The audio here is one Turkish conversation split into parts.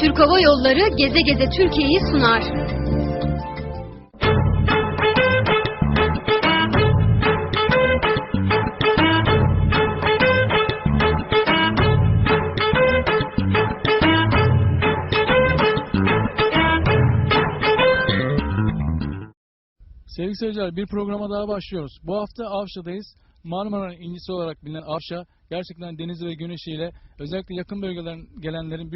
Türk Hava Yolları Geze Geze Türkiye'yi sunar. Sevgili seyirciler bir programa daha başlıyoruz. Bu hafta Avşa'dayız. Marmara'nın incisi olarak bilinen Avşa gerçekten denizi ve güneşiyle özellikle yakın bölgelerin gelenlerin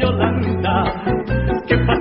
Yolanda, ¿qué pasó?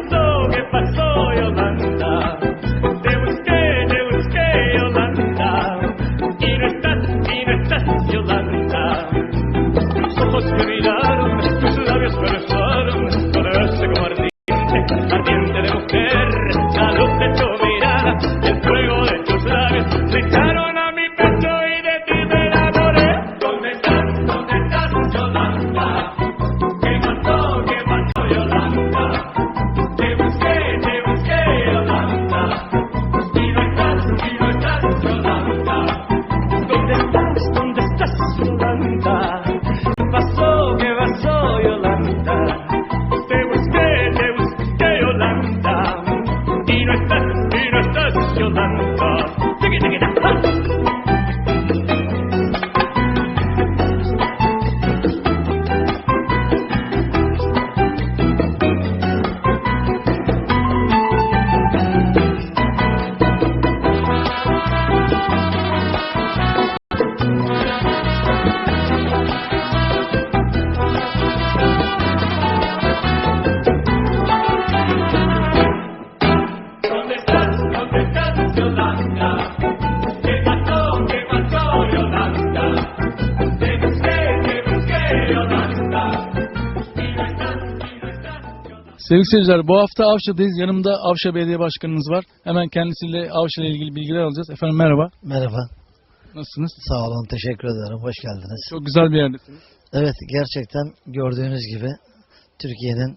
Sevgili seyirciler bu hafta Avşa'dayız. Yanımda Avşa Belediye Başkanımız var. Hemen kendisiyle Avşa ile ilgili bilgiler alacağız. Efendim merhaba. Merhaba, Nasılsınız? sağ olun, teşekkür ederim, hoş geldiniz. Çok güzel bir yerdesiniz. Evet, gerçekten gördüğünüz gibi Türkiye'nin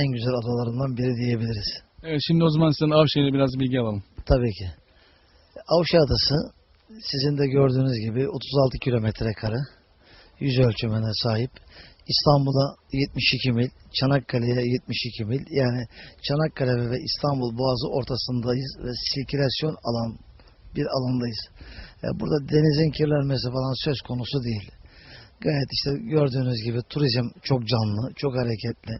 en güzel adalarından biri diyebiliriz. Evet şimdi o zaman sizden Avşa ile biraz bilgi alalım. Tabii ki. Avşa Adası, sizin de gördüğünüz gibi 36 kilometre kare, yüz ölçümüne sahip. İstanbul'a 72 mil, Çanakkale'ye 72 mil. Yani Çanakkale ve İstanbul Boğazı ortasındayız ve sirkülasyon alan bir alandayız. Yani burada denizin kirlenmesi falan söz konusu değil. Gayet işte gördüğünüz gibi turizm çok canlı, çok hareketli.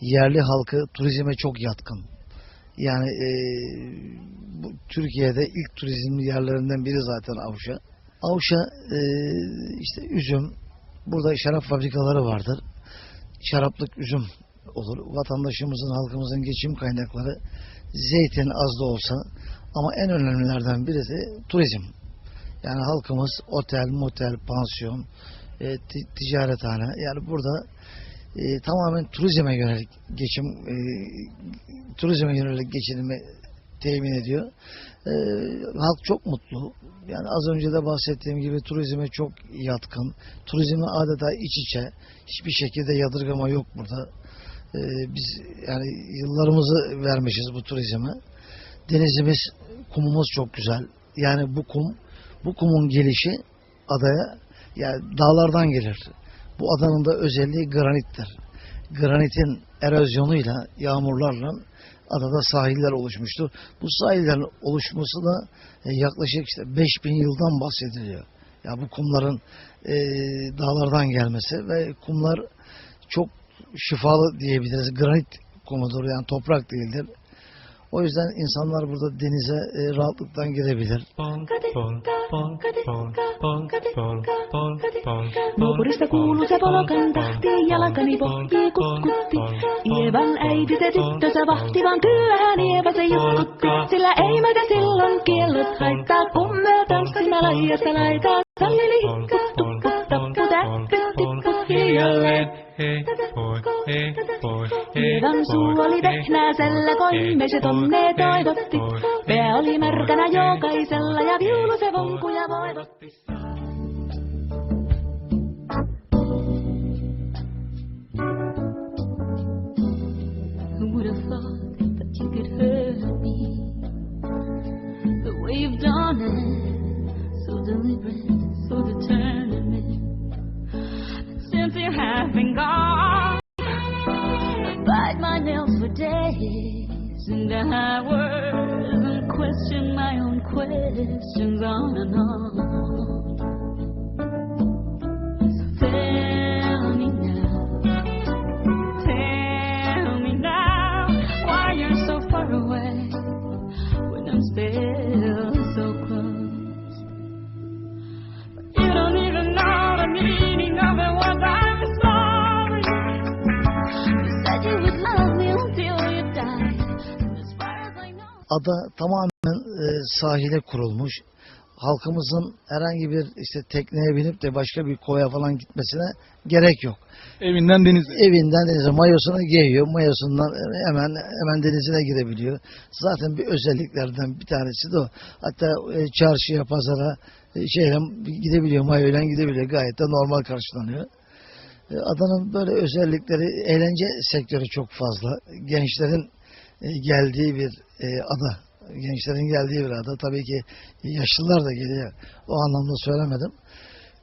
Yerli halkı turizme çok yatkın. Yani e, bu Türkiye'de ilk turizm yerlerinden biri zaten Avşa. Avşa e, işte üzüm, burada şarap fabrikaları vardır. Şaraplık üzüm olur. Vatandaşımızın, halkımızın geçim kaynakları zeytin az da olsa ama en önemlilerden birisi turizm. Yani halkımız otel, motel, pansiyon, e, ti- ticarethane yani burada e, tamamen turizme yönelik geçim e, turizme yönelik geçinimi temin ediyor. E, halk çok mutlu. Yani az önce de bahsettiğim gibi turizme çok yatkın. Turizmle adeta iç içe. Hiçbir şekilde yadırgama yok burada. E, biz yani yıllarımızı vermişiz bu turizme. Denizimiz, kumumuz çok güzel. Yani bu kum, bu kumun gelişi adaya yani dağlardan gelir. Bu adanın da özelliği granittir. Granitin erozyonuyla, yağmurlarla adada sahiller oluşmuştur. Bu sahillerin oluşması da e, yaklaşık işte 5000 yıldan bahsediliyor. Ya bu kumların e, dağlardan gelmesi ve kumlar çok şifalı diyebiliriz. Granit kumudur yani toprak değildir. O yüzden insanlar burada denize e, rahatlıktan girebilir. Nuoporista kuuluu se polkan tahti, jalkani pohjii kutkutti. Ie Eevan äiti se tyttönsä vahti, vaan kyllähän Eeva se jutkutti. Sillä ei meitä silloin kiellot haittaa, kun me tanssimme laijasta laitaa. Salli liikkuu, tukku, tappu, tipput hiljalleen. Eevan suu oli vehnäisellä, koimme se tonne toivotti. Pää oli märkänä jokaisella ja viulu se vonkuja voivotti. You have been gone, bite my nails for days, and I worry and question my own questions on and on. I know. Ada tamamen e, sahile kurulmuş. Halkımızın herhangi bir işte tekneye binip de başka bir koya falan gitmesine gerek yok. Evinden denize. Evinden denize mayosunu giyiyor. Mayosundan hemen hemen denizine girebiliyor. Zaten bir özelliklerden bir tanesi de o. Hatta e, çarşıya, pazara e, şeyle gidebiliyor. Mayoyla gidebiliyor. Gayet de normal karşılanıyor. E, Adanın böyle özellikleri eğlence sektörü çok fazla. Gençlerin geldiği bir e, ada. Gençlerin geldiği bir ada. Tabii ki yaşlılar da geliyor. O anlamda söylemedim.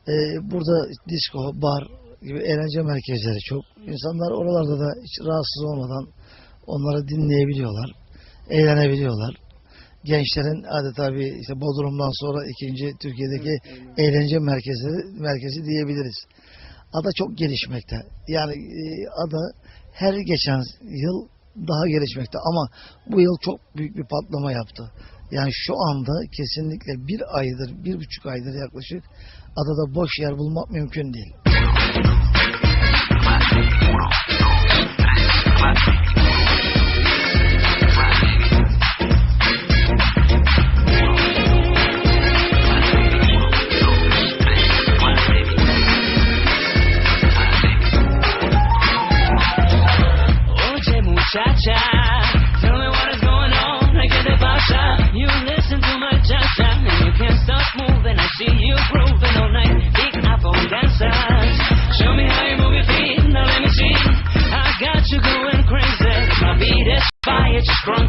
E, burada disco, bar gibi eğlence merkezleri çok. İnsanlar oralarda da hiç rahatsız olmadan onları dinleyebiliyorlar. Eğlenebiliyorlar. Gençlerin adeta bir işte Bodrum'dan sonra ikinci Türkiye'deki eğlence merkezi merkezi diyebiliriz. Ada çok gelişmekte. Yani e, ada her geçen yıl daha gelişmekte ama bu yıl çok büyük bir patlama yaptı. Yani şu anda kesinlikle bir aydır, bir buçuk aydır yaklaşık adada boş yer bulmak mümkün değil.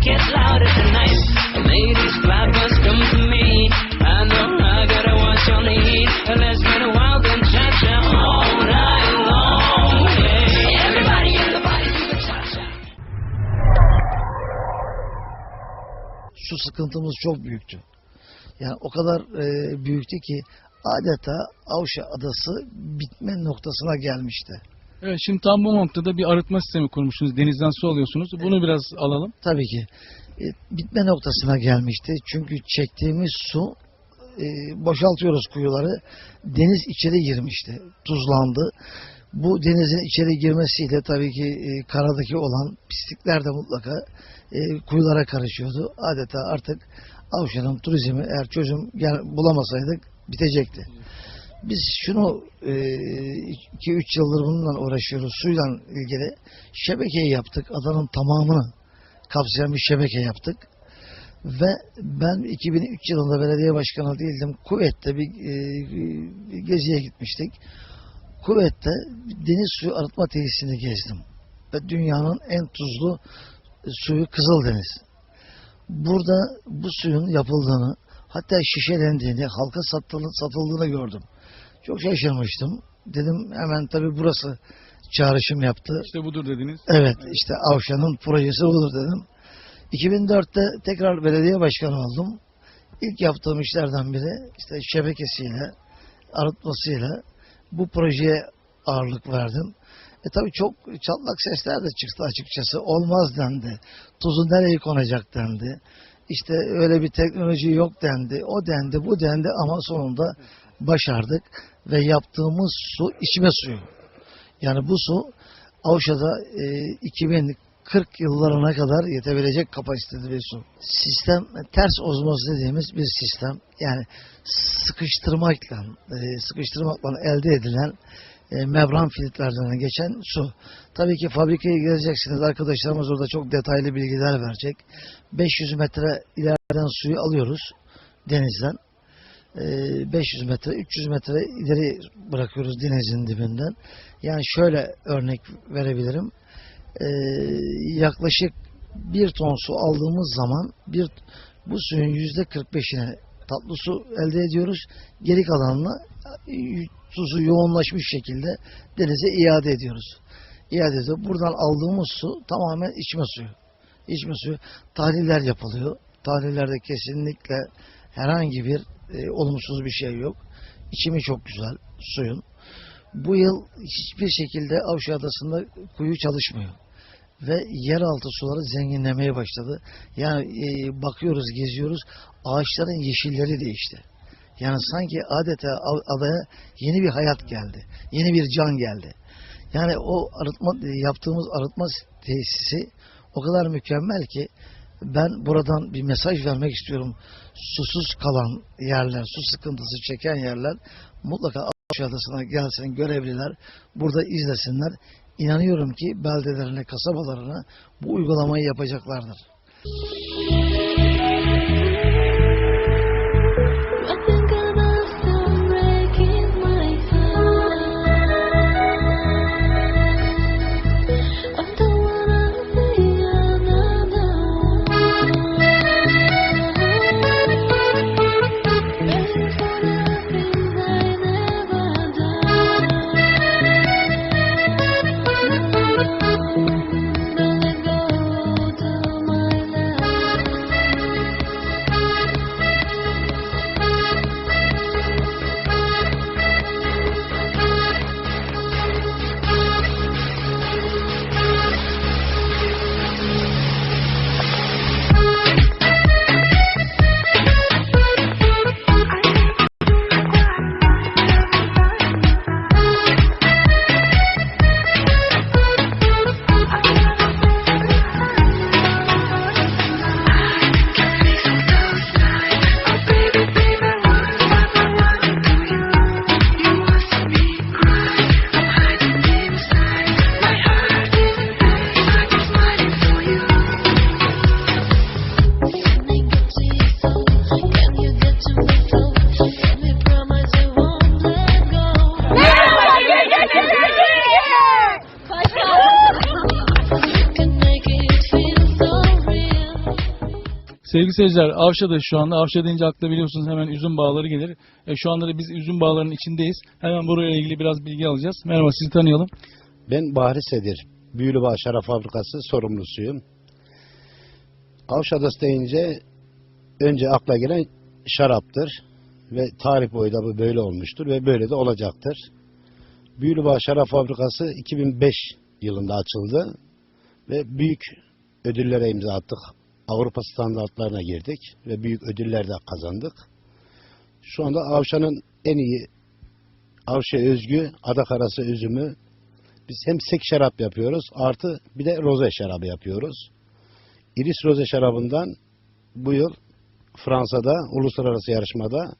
İt louder tonight. Ladies, clappers, come to me. I know I gotta what you need. Let's get wild and cha-cha all night long. Yeah. Everybody in the body do the cha-cha. su sıkıntımız çok büyüktü. Yani o kadar e, büyüktü ki adeta Avşa Adası bitme noktasına gelmişti. Evet şimdi tam bu noktada bir arıtma sistemi kurmuşsunuz. Denizden su alıyorsunuz. Bunu biraz alalım. Tabii ki e, bitme noktasına gelmişti. Çünkü çektiğimiz su e, boşaltıyoruz kuyuları. Deniz içeri girmişti. Tuzlandı. Bu denizin içeri girmesiyle tabii ki e, karadaki olan pislikler de mutlaka e, kuyulara karışıyordu. Adeta artık Avşa'nın turizmi eğer çözüm gel, bulamasaydık bitecekti. Biz şunu 2-3 yıldır bununla uğraşıyoruz. Suyla ilgili şebekeyi yaptık. Adanın tamamını kapsayan bir şebeke yaptık. Ve ben 2003 yılında belediye başkanı değildim. Kuveyt'te bir, e, bir geziye gitmiştik. Kuveyt'te deniz suyu arıtma tesisini gezdim. Ve dünyanın en tuzlu e, suyu Kızıldeniz. Burada bu suyun yapıldığını, hatta şişelendiğini, halka satıldığını gördüm. Çok şaşırmıştım. Dedim hemen tabii burası çağrışım yaptı. İşte budur dediniz. Evet işte Avşa'nın projesi olur dedim. 2004'te tekrar belediye başkanı oldum. İlk yaptığım işlerden biri işte şebekesiyle, arıtmasıyla bu projeye ağırlık verdim. E tabi çok çatlak sesler de çıktı açıkçası. Olmaz dendi. Tuzu nereye konacak dendi. İşte öyle bir teknoloji yok dendi. O dendi, bu dendi ama sonunda başardık ve yaptığımız su içme suyu. Yani bu su Avşa'da e, 40 yıllarına kadar yetebilecek kapasitede bir su. Sistem ters ozmoz dediğimiz bir sistem. Yani sıkıştırmakla, e, sıkıştırmakla elde edilen e, membran filtrelerden geçen su. Tabii ki fabrikaya gireceksiniz. Arkadaşlarımız orada çok detaylı bilgiler verecek. 500 metre ileriden suyu alıyoruz denizden. E, 500 metre, 300 metre ileri bırakıyoruz denizin dibinden. Yani şöyle örnek verebilirim. E, yaklaşık bir ton su aldığımız zaman bir bu suyun yüzde 45'ine tatlı su elde ediyoruz. Geri kalanını e, tuzu yoğunlaşmış şekilde denize iade ediyoruz. İade ediyoruz. Buradan aldığımız su tamamen içme suyu. İçme suyu. Tahliller yapılıyor. Tahlillerde kesinlikle herhangi bir e, olumsuz bir şey yok. İçimi çok güzel suyun. Bu yıl hiçbir şekilde Avşa Adası'nda kuyu çalışmıyor. Ve yeraltı suları zenginlemeye başladı. Yani e, bakıyoruz, geziyoruz, ağaçların yeşilleri değişti. Yani sanki adeta adaya yeni bir hayat geldi. Yeni bir can geldi. Yani o arıtma yaptığımız arıtma tesisi o kadar mükemmel ki ben buradan bir mesaj vermek istiyorum. Susuz kalan yerler, su sıkıntısı çeken yerler mutlaka Avşa Adası'na gelsin görevliler burada izlesinler. İnanıyorum ki beldelerine, kasabalarına bu uygulamayı yapacaklardır. I Sevgili seyirciler, Avşa'da şu anda. Avşa deyince akla biliyorsunuz hemen üzüm bağları gelir. E, şu anda da biz üzüm bağlarının içindeyiz. Hemen burayla ilgili biraz bilgi alacağız. Merhaba, sizi tanıyalım. Ben Bahri Sedir, Büyülübağ Şarap Fabrikası sorumlusuyum. Avşadası deyince önce akla gelen şaraptır ve tarih boyu da bu böyle olmuştur ve böyle de olacaktır. Büyülübağ Şarap Fabrikası 2005 yılında açıldı ve büyük ödüllere imza attık. Avrupa standartlarına girdik ve büyük ödüller de kazandık. Şu anda Avşa'nın en iyi Avşa özgü adak arası üzümü biz hem sek şarap yapıyoruz artı bir de roze şarabı yapıyoruz. İris roze şarabından bu yıl Fransa'da uluslararası yarışmada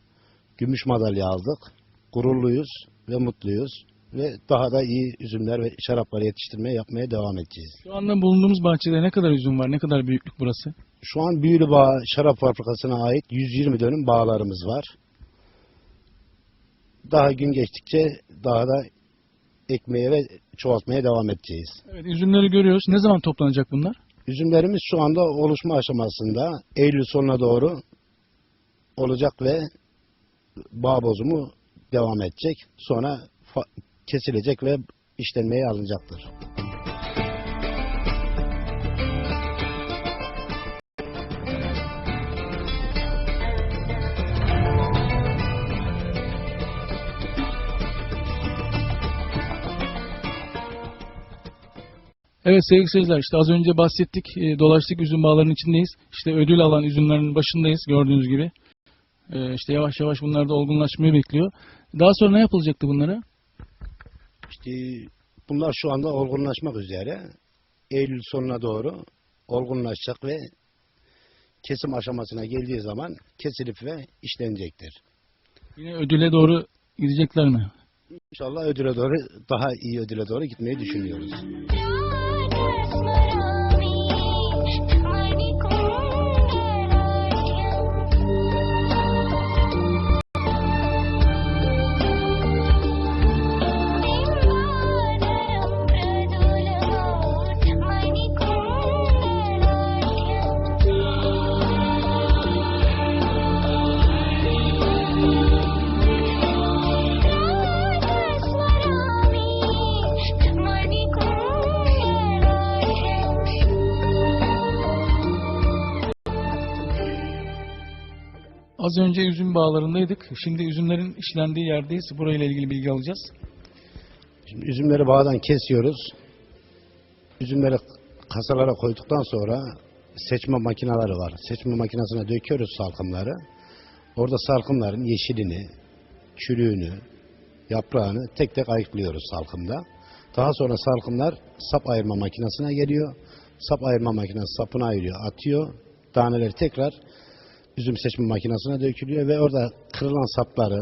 gümüş madalya aldık. Gururluyuz ve mutluyuz ve daha da iyi üzümler ve şaraplar yetiştirmeye yapmaya devam edeceğiz. Şu anda bulunduğumuz bahçede ne kadar üzüm var, ne kadar büyüklük burası? Şu an Büyülübağ Şarap Fabrikası'na ait 120 dönüm bağlarımız var. Daha gün geçtikçe daha da ekmeye ve çoğaltmaya devam edeceğiz. Evet, üzümleri görüyoruz. Ne zaman toplanacak bunlar? Üzümlerimiz şu anda oluşma aşamasında. Eylül sonuna doğru olacak ve bağ bozumu devam edecek. Sonra kesilecek ve işlenmeye alınacaktır. Evet sevgili seyirciler işte az önce bahsettik e, dolaştık üzüm bağlarının içindeyiz. İşte ödül alan üzümlerin başındayız gördüğünüz gibi. E, işte yavaş yavaş bunlar da olgunlaşmayı bekliyor. Daha sonra ne yapılacaktı bunlara? İşte bunlar şu anda olgunlaşmak üzere. Eylül sonuna doğru olgunlaşacak ve kesim aşamasına geldiği zaman kesilip ve işlenecektir. Yine ödüle doğru gidecekler mi? İnşallah ödüle doğru daha iyi ödüle doğru gitmeyi düşünüyoruz. Az önce üzüm bağlarındaydık. Şimdi üzümlerin işlendiği yerdeyiz. Burayla ilgili bilgi alacağız. Şimdi üzümleri bağdan kesiyoruz. Üzümleri kasalara koyduktan sonra seçme makineleri var. Seçme makinesine döküyoruz salkımları. Orada salkımların yeşilini, çürüğünü, yaprağını tek tek ayıklıyoruz salkımda. Daha sonra salkımlar sap ayırma makinesine geliyor. Sap ayırma makinesi sapını ayırıyor, atıyor. Taneleri tekrar üzüm seçme makinesine dökülüyor ve orada kırılan sapları,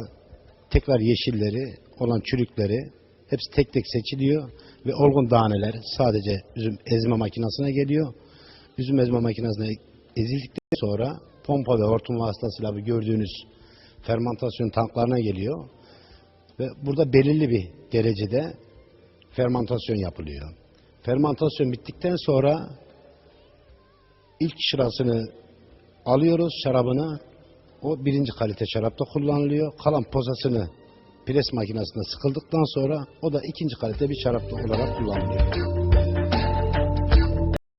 tekrar yeşilleri, olan çürükleri hepsi tek tek seçiliyor ve olgun taneler sadece üzüm ezme makinesine geliyor. Üzüm ezme makinesine ezildikten sonra pompa ve hortum vasıtasıyla bu gördüğünüz fermentasyon tanklarına geliyor ve burada belirli bir derecede fermentasyon yapılıyor. Fermentasyon bittikten sonra ilk şırasını alıyoruz şarabını. O birinci kalite şarapta kullanılıyor. Kalan posasını pres makinesinde sıkıldıktan sonra o da ikinci kalite bir şarap olarak kullanılıyor.